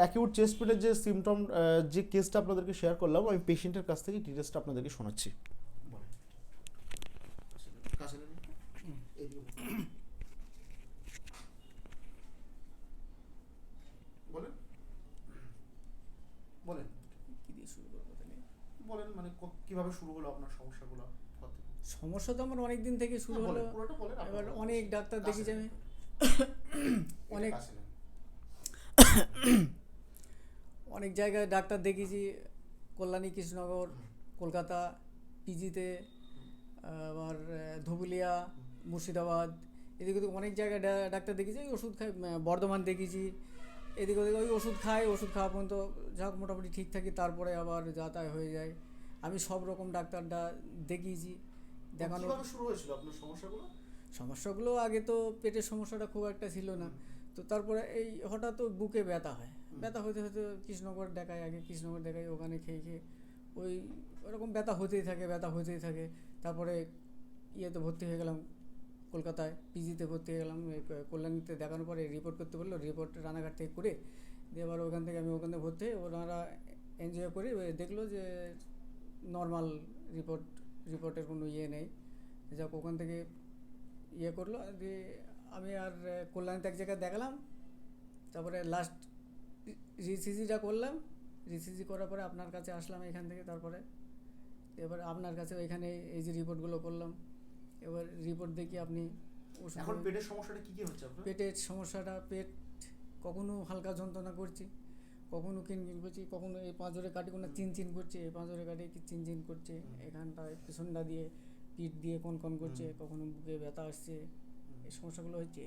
Acute chest পেনের যে symptom যে কেসটা আপনাদেরকে শেয়ার করলাম আমি পেশেন্টের কাছ থেকে ডিটেলসটা আপনাদেরকে শোনাচ্ছি। বলেন। বলেন। কি দিয়ে শুরু করব তাহলে বলেন মানে কীভাবে শুরু হলো আপনার সমস্যাগুলো? সমস্যা তো আমার অনেক দিন থেকে শুরু হলো। বলেন, পুরোটা এবার অনেক ডাক্তার দেখেছি আমি। অনেক। অনেক জায়গায় ডাক্তার দেখেছি কল্যাণী কৃষ্ণনগর কলকাতা পিজিতে আবার ধুবুলিয়া মুর্শিদাবাদ এদিকে ওদিকে অনেক জায়গায় ডাক্তার দেখেছি ওই ওষুধ খাই বর্ধমান দেখেছি এদিকে ওদিকে ওই ওষুধ খাই ওষুধ খাওয়া পর্যন্ত যাক মোটামুটি ঠিক থাকি তারপরে আবার যাতায়াত হয়ে যায়। আমি সব রকম ডাক্তারটা দেখিয়েছি দেখানো শুরু হয়েছিল আপনার সমস্যাগুলো? সমস্যাগুলো আগে তো পেটের সমস্যাটা খুব একটা ছিল না। তো তারপরে এই হঠাৎ বুকে ব্যথা হয়। ব্যথা হতে হতে কৃষ্ণনগর দেখায়, আগে কৃষ্ণনগর দেখায়, ওখানে খেয়ে খেয়ে ওই ওরকম ব্যথা হতেই থাকে, ব্যথা হতেই থাকে। তারপরে ইয়েতে ভর্তি হয়ে গেলাম কলকাতায়, পিজিতে ভর্তি হয়ে গেলাম কল্যাণীতে দেখানোর পরে রিপোর্ট করতে বলল রিপোর্ট রানাঘাট থেকে করে দিয়ে এবার ওখান থেকে আমি ওখান থেকে ভর্তি হয়ে ওনারা এনজয় করে দেখল যে নর্মাল রিপোর্ট রিপোর্টের কোনো ইয়ে নেই। যাক, ওখান থেকে ইয়ে করল, দিয়ে আমি আর কল্যাণীতে এক জায়গায় দেখালাম। তারপরে লাস্ট রিসিজিটা করলাম রিসিজি করার পরে আপনার কাছে আসলাম এখান থেকে তারপরে। এবার আপনার কাছে এখানে এই যে রিপোর্টগুলো করলাম এবার রিপোর্ট দেখি আপনি এখন পেটের সমস্যাটা কি কি হচ্ছে আপনার? পেটের সমস্যাটা পেট কখনো হালকা যন্ত্রণা করছে কখনো কিনকিন করছে কখনো এই পাঁজরে কাটি কোনো চিন চিন করছে এই পাঁজরে কাটি কি চিন চিন করছে এখানটায় পিছনটা দিয়ে পিঠ দিয়ে কন কন করছে কখনো বুকে ব্যথা আসছে এই সমস্যাগুলো হচ্ছে।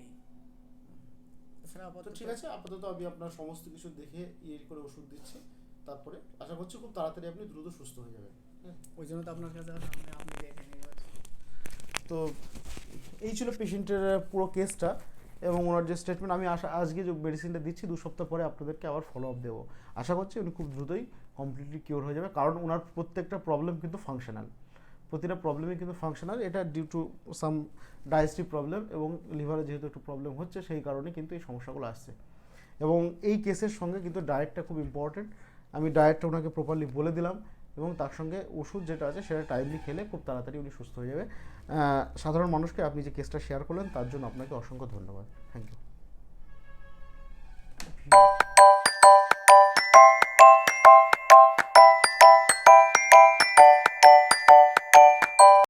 তো আপাতত ঠিক আছে আপাতত আমি আপনার সমস্ত কিছু দেখে ইয়ে করে ওষুধ দিচ্ছি তারপরে আশা করছি খুব তাড়াতাড়ি আপনি দ্রুত সুস্থ হয়ে যাবেন। ওই জন্য তো আপনার কাছে আপনি এবার। তো এই ছিল পেশেন্টের পুরো কেসটা এবং ওনার যে স্টেটমেন্ট আমি আশা আজকে যে মেডিসিনটা দিচ্ছি দু সপ্তাহ পরে আপনাদেরকে আবার ফলো আপ দেবো। আশা করছি উনি খুব দ্রুতই কমপ্লিটলি কিওর হয়ে যাবে কারণ ওনার প্রত্যেকটা প্রবলেম কিন্তু ফাংশনাল প্রতিটা প্রবলেমই কিন্তু ফাংশনাল এটা due to some digestive problem এবং লিভারে যেহেতু একটু প্রবলেম হচ্ছে, সেই কারণে কিন্তু এই সমস্যাগুলো আসছে। এবং এই কেসের সঙ্গে কিন্তু ডায়েটটা খুব ইম্পর্টেন্ট আমি ডায়েটটা ওনাকে প্রপারলি বলে দিলাম এবং তার সঙ্গে ওষুধ যেটা আছে, সেটা টাইমলি খেলে খুব তাড়াতাড়ি উনি সুস্থ হয়ে যাবে। সাধারণ মানুষকে আপনি যে কেসটা শেয়ার করলেন, তার জন্য আপনাকে অসংখ্য ধন্যবাদ। Thank you